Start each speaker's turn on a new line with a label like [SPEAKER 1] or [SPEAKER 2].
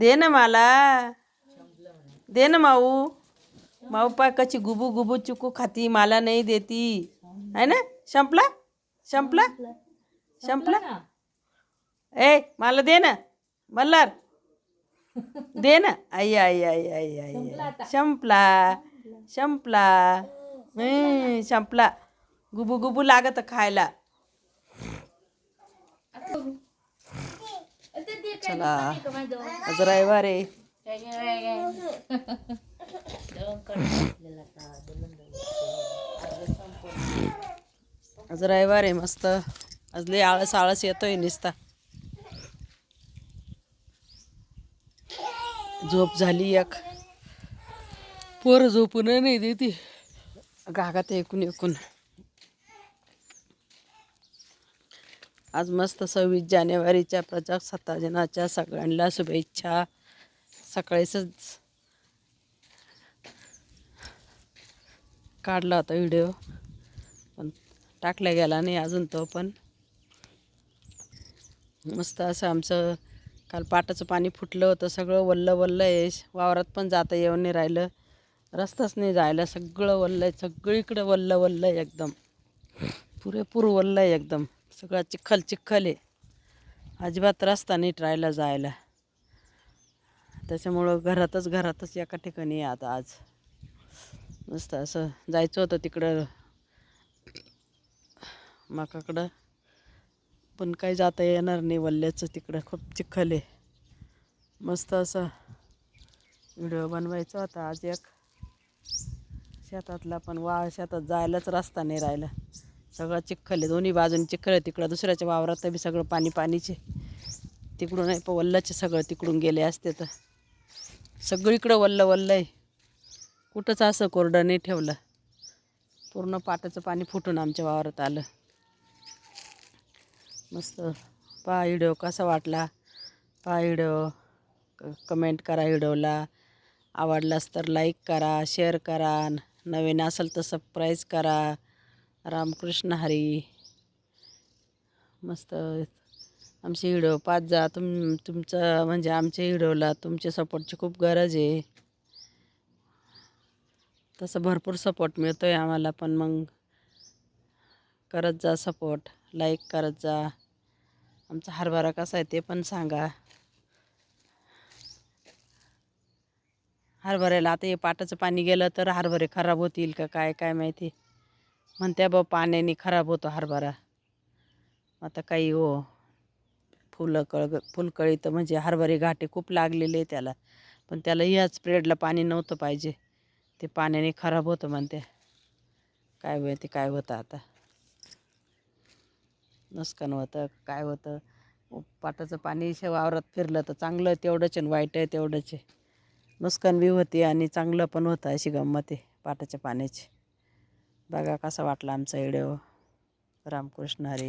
[SPEAKER 1] दे ना मला। दे ना माऊ। माऊ पाय कशी गुबू गुबू चुकू खाती मला नाही देती. आहे ना? संपला संपला संपला ए मला दे ना मल्हार. दे ना. आई आई आई आई आई. आई. संपला संपला संपला गुबू गुबू लागत खायला. चला. आज रविवार आहे. आज रविवार आहे मस्त. आज लय आळस आळस येतोय निसता. झोप झाली एक. पोर झोपून नाही देते. गागात एकूण एकूण आज मस्त सव्वीस जानेवारीच्या प्रजासत्ता दिनाच्या सगळ्यांना शुभेच्छा. सकाळीच काढला होता व्हिडिओ पण टाकला गेला नाही अजून तो पण. मस्त असं आमचं काल पाटाचं पाणी फुटलं होतं सगळं वल्लं वल्लं आहे. वावरात पण जाता येऊन नाही राहिलं. रस्ताच नाही जायला सगळं वल्लं आहे सगळीकडं वल्लं वल्लं आहे एकदम. पुरेपूर वल्लं आहे एकदम. सगळा चिखल चिखल आहे. अजिबात रस्ता नीट राहिला जायला. त्याच्यामुळं घरातच घरातच एका ठिकाणी आहे आता आज. मस्त असं जायचं होतं तिकडं. माकाकडं. पण काही जाता येणार नाही वल्ल्याचं तिकडं. खूप चिखल आहे. मस्त असं व्हिडिओ बनवायचा होता आज एक. शेतातला पण वा शेतात जायलाच रस्ता नाही राहिला. सगळं चिखल आहे. दोन्ही बाजून चिखल आहे. तिकडं दुसऱ्याच्या वावरात बी सगळं पाणी पाणीचे. तिकडून नाही पण वल्लाचे सगळं तिकडून गेले असते तर. सगळीकडं वल्ल वल्ल आहे. कुठंच असं कोरडं नाही ठेवलं. पूर्ण पाटाचं पाणी फुटून आमच्या वावरात आलं. मस्त. पहा व्हिडिओ कसा वाटला? पहा व्हिडिओ. क कमेंट करा व्हिडिओला. आवडलास तर लाईक करा शेअर करा. नवीन असेल तर सबस्क्राईज करा. रामकृष्ण हरी. मस्त. आमचे व्हिडिओ पाच जा. तुम तुमचं म्हणजे आमच्या व्हिडिओला तुमच्या सपोर्टची खूप गरज आहे. तसं भरपूर सपोर्ट मिळतो आहे आम्हाला पण मग करत जा सपोर्ट लाईक करत जा. आमचा हरभरा कसा आहे ते पण सांगा. हरभऱ्याला आता हे पाटाचं पाणी गेलं तर हरभरे खराब होतील का काय काय माहिती. म्हणत्या बा पाण्याने खराब होतो हरभरा. आता काही हो फुलं कळ फुलकळी तर म्हणजे हरभरे घाटे खूप लागलेले आहे त्याला. पण त्याला ह्याच पिरियडला पाणी नव्हतं पाहिजे. ते पाण्याने खराब होतं म्हणते. काय ते काय होतं आता? नुकसान होतं काय होतं? पाटाचं पाणी शे वावरात फिरलं तर चांगलं तेवढंच आणि वाईट आहे तेवढंच आहे. नुकसान बी होते आणि चांगलं पण होतं अशी गंमत आहे पाटाच्या पाण्याची. बघा कसा वाटला आमचा व्हिडिओ. रामकृष्ण हरी.